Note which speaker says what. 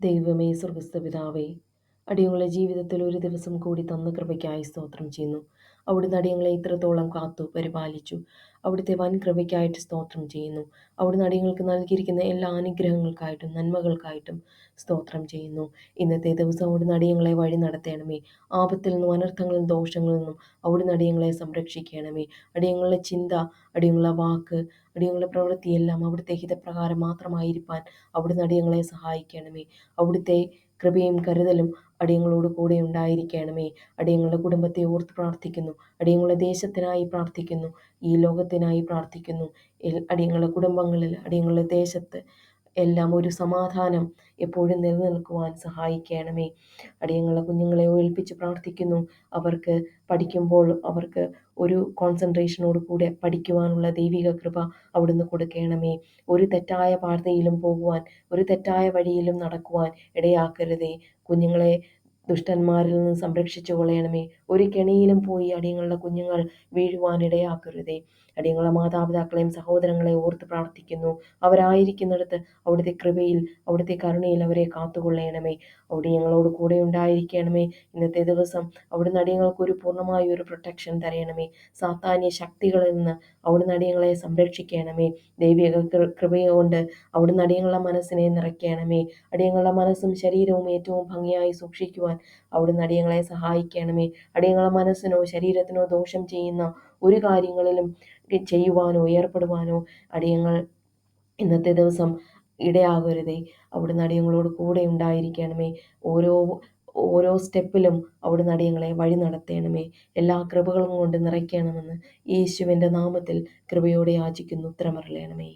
Speaker 1: ദൈവമേ സ്വർഗസ്ഥ പിതാവേ അടിയങ്ങളെ ജീവിതത്തിൽ ഒരു ദിവസം കൂടി തന്ന കൃപയ്ക്കായി സ്തോത്രം ചെയ്യുന്നു. അവിടുന്ന് അടിയങ്ങളെ ഇത്രത്തോളം കാത്തു പരിപാലിച്ചു. അവിടുത്തെ വൻ കൃപയ്ക്കായിട്ട് സ്തോത്രം ചെയ്യുന്നു. അവിടുന്ന് അടിയങ്ങൾക്ക് നൽകിയിരിക്കുന്ന എല്ലാ അനുഗ്രഹങ്ങൾക്കായിട്ടും നന്മകൾക്കായിട്ടും സ്തോത്രം ചെയ്യുന്നു. ഇന്നത്തെ ദിവസം അവിടുന്ന് അടിയങ്ങളെ വഴി നടത്തണമേ. ആപത്തിൽ നിന്നും അനർത്ഥങ്ങളിൽ നിന്നും ദോഷങ്ങളിൽ നിന്നും അവിടുന്ന് അടിയങ്ങളെ സംരക്ഷിക്കണമേ. അടിയങ്ങളുടെ ചിന്ത അടിയങ്ങളുടെ വാക്ക് അടിയങ്ങളുടെ പ്രവൃത്തിയെല്ലാം അവിടുത്തെ ഹിതപ്രകാരം മാത്രമായിരിക്കാൻ അവിടുന്ന് അടിയങ്ങളെ സഹായിക്കണമേ. അവിടുത്തെ കൃപയും കരുതലും അടിയങ്ങളോട് കൂടെ ഉണ്ടായിരിക്കണമേ. അടിയങ്ങളുടെ കുടുംബത്തെ ഓർത്ത് പ്രാർത്ഥിക്കുന്നു. അടിയങ്ങളുടെ ദേശത്തിനായി പ്രാർത്ഥിക്കുന്നു. ഈ ലോകത്തിനായി പ്രാർത്ഥിക്കുന്നു. അടിയങ്ങളുടെ കുടുംബങ്ങളിൽ അടിയങ്ങളുടെ ദേശത്ത് എല്ലാം ഒരു സമാധാനം എപ്പോഴും നിലനിൽക്കുവാൻ സഹായിക്കണമേ. അടിയങ്ങളെ കുഞ്ഞുങ്ങളെ ഏൽപ്പിച്ച് പ്രാർത്ഥിക്കുന്നു. അവർക്ക് പഠിക്കുമ്പോൾ അവർക്ക് ഒരു കോൺസെൻട്രേഷനോട് കൂടെ പഠിക്കുവാനുള്ള ദൈവിക കൃപ അവിടുന്ന് കൊടുക്കണമേ. ഒരു തെറ്റായ പാതയിലും പോകുവാൻ ഒരു തെറ്റായ വഴിയിലും നടക്കുവാൻ ഇടയാക്കരുതേ. കുഞ്ഞുങ്ങളെ ദുഷ്ടന്മാരിൽ നിന്ന് സംരക്ഷിച്ചു കൊള്ളണമേ. ഒരു കെണിയിലും പോയി അടിയങ്ങളുടെ കുഞ്ഞുങ്ങൾ വീഴുവാനിടയാക്കരുതേ അടിയങ്ങളുടെ മാതാപിതാക്കളെയും സഹോദരങ്ങളെ ഓർത്ത് പ്രാർത്ഥിക്കുന്നു. അവരായിരിക്കുന്നിടത്ത് അവിടുത്തെ കൃപയിൽ അവിടുത്തെ കരുണയിൽ അവരെ കാത്തുകൊള്ളണമേ. അവിടെ ഞങ്ങളോട് കൂടെ ഉണ്ടായിരിക്കണമേ. ഇന്നത്തെ ദിവസം അവിടുന്ന് അടിയങ്ങൾക്ക് ഒരു പൂർണമായ ഒരു പ്രൊട്ടക്ഷൻ തരയണമേ. സാത്താന്യ ശക്തികളിൽ നിന്ന് അവിടുന്ന് അടിയങ്ങളെ സംരക്ഷിക്കണമേ. ദൈവിക കൃപയുകൊണ്ട് അവിടുന്ന് അടിയങ്ങളുടെ മനസ്സിനെ നിറയ്ക്കണമേ. അടിയങ്ങളുടെ മനസ്സും ശരീരവും ഏറ്റവും ഭംഗിയായി സൂക്ഷിക്കുവാൻ അവിടുന്ന് അടിയങ്ങളെ സഹായിക്കണമേ. അടിയങ്ങളെ മനസ്സിനോ ശരീരത്തിനോ ദോഷം ചെയ്യുന്ന ഒരു കാര്യങ്ങളിലും ചെയ്യുവാനോ ഏർപ്പെടുവാനോ അടിയങ്ങൾ ഇന്നത്തെ ദിവസം ഇടയാകരുതേ. അവിടുന്ന് അടിയങ്ങളോട് കൂടെ ഉണ്ടായിരിക്കണമേ. ഓരോ ഓരോ സ്റ്റെപ്പിലും അവിടുന്ന് അടിയങ്ങളെ വഴി നടത്തണമേ. എല്ലാ കൃപകളും കൊണ്ട് നിറയ്ക്കണമെന്ന് യേശുവിന്റെ നാമത്തിൽ കൃപയോടെ യാചിക്കുന്നു ഉത്തരമറിയണമേ